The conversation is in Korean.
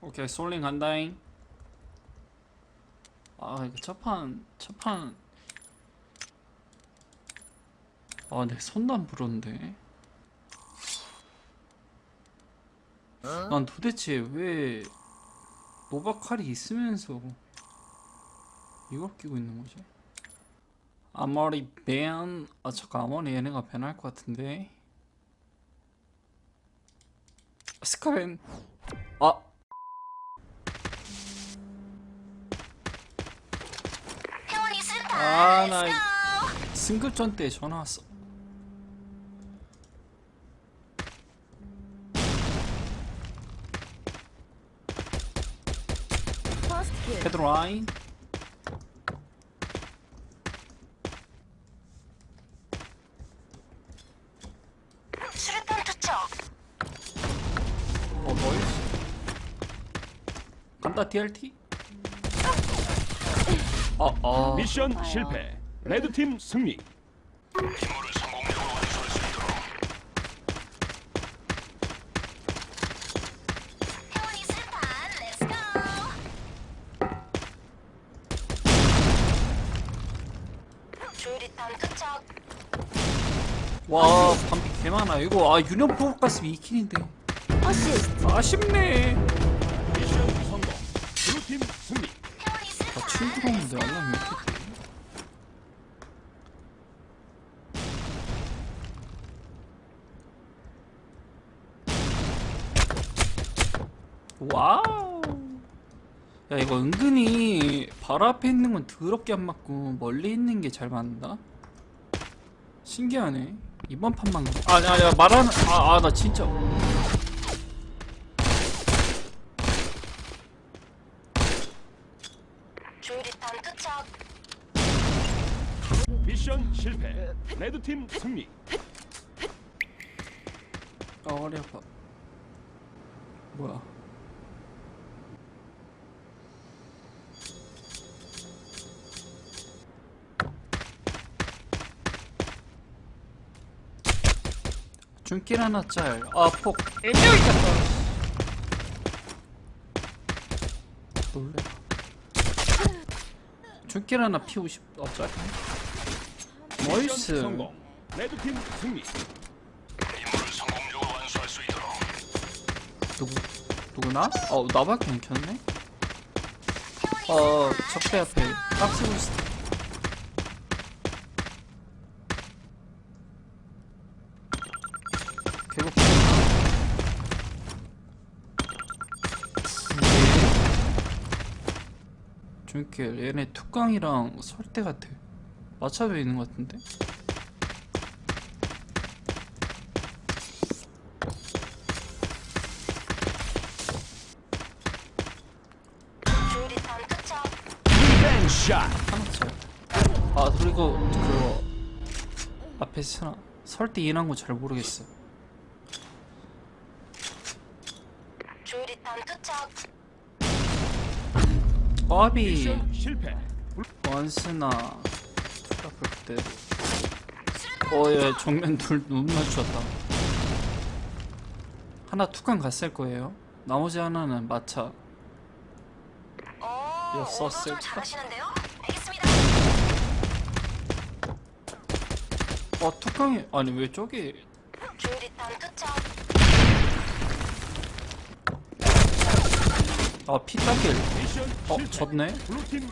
오케이 솔링 간다잉. 아 이거 첫판 첫판. 아 내 손도 안 부르는데. 난 도대체 왜 노바칼이 있으면서 이걸 끼고 있는 거지? 아머리 밴... 아 잠깐 아머리 얘네가 밴할 것 같은데 스카벤 아 회원이. 아, 나 승급전 때 전화 왔어. 헤드라인. 수류탄 투척. 어, 뭐였어? 간다, DLT? 어, 어. 미션 실패. 레드팀 승리. 회원이 슬퍼. 렛츠고. 조리탄 투척. 와, 반피 개 많아. 이거, 아, 유령 포커스 2킬인데. 어시스트. 아쉽네. 칠 들어오는데, 알람이 이렇게. 와우. 야, 이거 은근히 바로 앞에 있는 건 더럽게 안 맞고 멀리 있는 게 잘 맞는다? 신기하네. 이번 판만. 아니, 아니, 말하는. 아, 아, 나 진짜. 조리탄 투척. 미션 실패. 레드팀 승리. 아, 허리 아파. 뭐야. 중길 하나 짤. 아, 폭. 애녀 있겠다. 중길 하나 피우고 싶, 어, 짤. 미션 나이스. 성공. 레드팀 승리. 누구 누구나? 어 나밖에 안 켰네. 어 적배 앞에 박스 부스트. 중길 얘네 뚜껑이랑 설대 같아. 맞춰져 있는 것 같은데? 아 그리고 그거 앞에 쓰나 설대 인한 거 잘 모르겠어. 조리탄 투척. 미션 실패. 원스나 그대로. 어예 정면 둘눈 맞췄다. 하나 툭간 갔을 거예요. 나머지 하나는 마차. 오. 야, 오너 썼을 좀 까? 잘하시는데요? 알겠습니다. 어 툭강이 아니 왜 저기 조리탄 투척. 아. 미션 어. 졌네. 승리.